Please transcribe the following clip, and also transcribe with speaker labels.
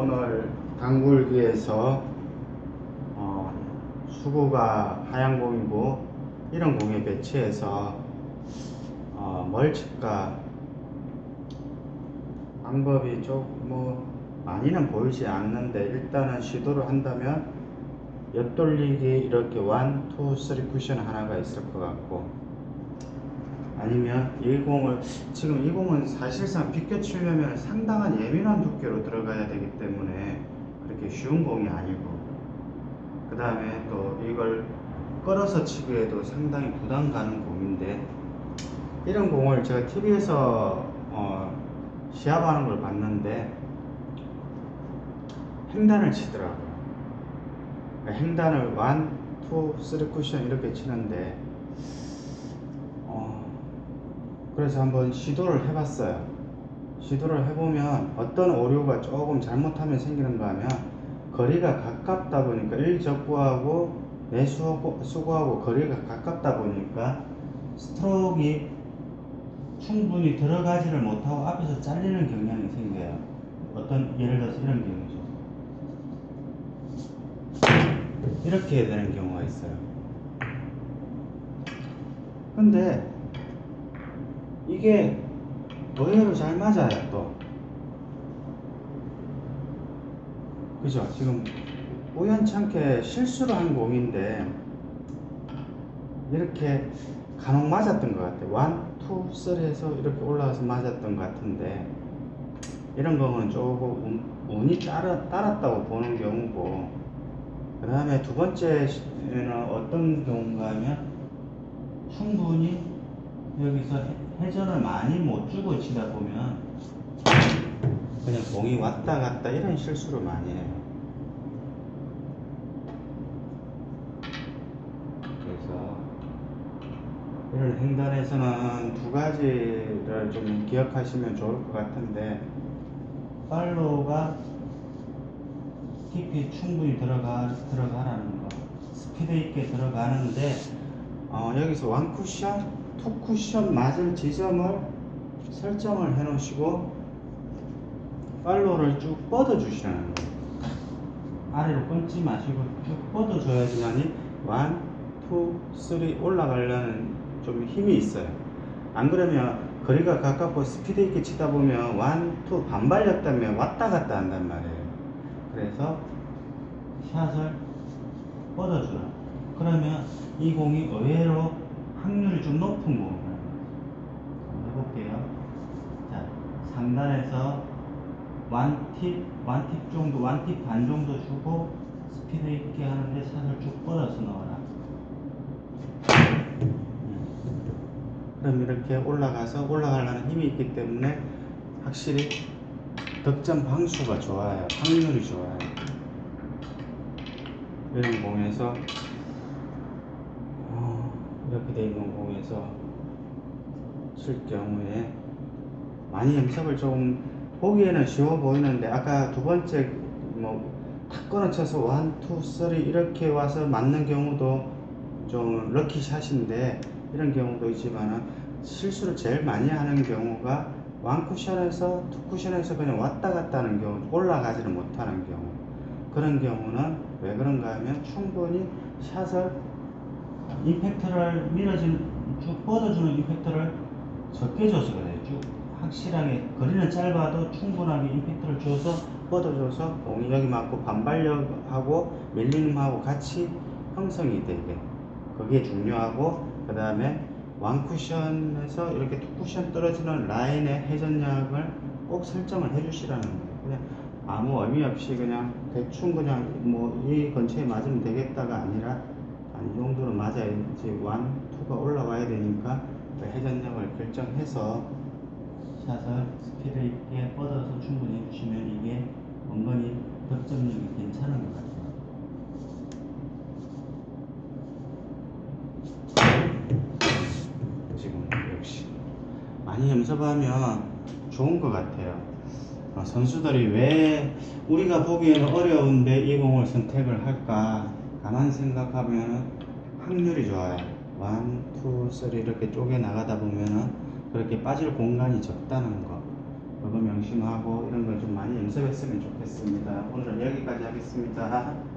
Speaker 1: 오늘 당굴기에서 어, 수구가 하얀 공이고 이런 공에 배치해서 어, 멀치가 방법이 좀뭐 많이는 보이지 않는데 일단은 시도를 한다면 옆돌리기 이렇게 1, 2, 3 쿠션 하나가 있을 것 같고 아니면 이 공을 지금 이 공은 사실상 비껴치려면 상당한 예민한 두께로 들어가야 되기 때문에 그렇게 쉬운 공이 아니고 그 다음에 또 이걸 끌어서 치기에도 상당히 부담 가는 공인데 이런 공을 제가 TV에서 어, 시합하는 걸 봤는데 횡단을 치더라고요. 그러니까 횡단을 1, 2, 3 쿠션 이렇게 치는데 어, 그래서 한번 시도를 해봤어요. 시도를 해보면 어떤 오류가 조금 잘못하면 생기는가 하면 거리가 가깝다 보니까 1적구하고 내수구하고 거리가 가깝다 보니까 스트로크가 충분히 들어가지를 못하고 앞에서 잘리는 경향이 생겨요. 어떤 예를 들어서 이런 경우죠. 이렇게 되는 경우가 있어요. 근데 이게 의외로 잘 맞아요 또. 그죠? 지금 우연찮게 실수를 한 공인데 이렇게 간혹 맞았던 것 같아요. 1, 2, 3 해서 이렇게 올라가서 맞았던 것 같은데 이런 경우는 조금 운, 이 따라, 따랐다고 보는 경우고 그 다음에 두 번째는 어떤 경우인가 하면 충분히 여기서 회전을 많이 못 주고 치다 보면 그냥 공이 왔다 갔다 이런 실수를 많이 해요. 그래서 이런 횡단에서는 두 가지를 좀 기억하시면 좋을 것 같은데 팔로우가 깊이 충분히 들어가, 들어가라는 거. 스피드 있게 들어가는데, 어, 여기서 원 쿠션, 투 쿠션 맞을 지점을 설정을 해 놓으시고, 팔로우를 쭉 뻗어 주시라는 거예요. 아래로 끊지 마시고 쭉 뻗어 줘야지만이 원, 투, 쓰리 올라가려는 좀 힘이 있어요. 안 그러면 거리가 가깝고 스피드 있게 치다 보면 원, 투 반발력 때문에 왔다 갔다 한단 말이에요. 그래서 샷을 뻗어주라. 그러면 이 공이 의외로 확률이 좀 높은 공이에요. 한번 해볼게요. 자, 상단에서 완팁, 완팁 정도, 완팁 반 정도 주고 스피드 있게 하는데 샷을 쭉 뻗어서 넣어라. 그럼 이렇게 올라가서 올라가려는 힘이 있기 때문에 확실히 득점 방수가 좋아요. 확률이 좋아요. 이런 공에서 어, 이렇게 돼 있는 공에서 칠 경우에 많이 연습을 좀 보기에는 쉬워 보이는데 아까 두 번째 뭐탁 끊어쳐서 원, 투, 쓰리 이렇게 와서 맞는 경우도 좀 럭키샷인데 이런 경우도 있지만은 실수를 제일 많이 하는 경우가 완 쿠션에서 투 쿠션에서 그냥 왔다 갔다 하는 경우 올라가지를 못하는 경우. 그런 경우는 왜 그런가 하면 충분히 샷을 임팩트를 밀어준 쭉 뻗어주는 임팩트를 적게 줘서 그래요 쭉 확실하게 거리는 짧아도 충분하게 임팩트를 줘서 뻗어줘서 공이 여기 맞고 반발력하고 밀림하고 같이 형성이 되게 그게 중요하고 그 다음에 완 쿠션에서 이렇게 투 쿠션 떨어지는 라인의 회전량을 꼭 설정을 해주시라는 거예요. 그냥 아무 의미 없이 그냥 대충 그냥 뭐 이 근처에 맞으면 되겠다가 아니라 이 정도로 맞아야지 완, 투가 올라와야 되니까 그 회전력을 결정해서 샷을 스피드 있게 뻗어서 충분히 해주시면 이게 은근히 득점력이 괜찮은 것 같아요. 지금 역시 많이 연습하면 좋은 것 같아요. 어, 선수들이 왜 우리가 보기에는 어려운데 이 공을 선택을 할까 가만 생각하면 확률이 좋아요. 1, 2, 3 이렇게 쪼개 나가다 보면은 그렇게 빠질 공간이 적다는 거. 그거 명심하고 이런 걸 좀 많이 연습했으면 좋겠습니다. 오늘은 여기까지 하겠습니다.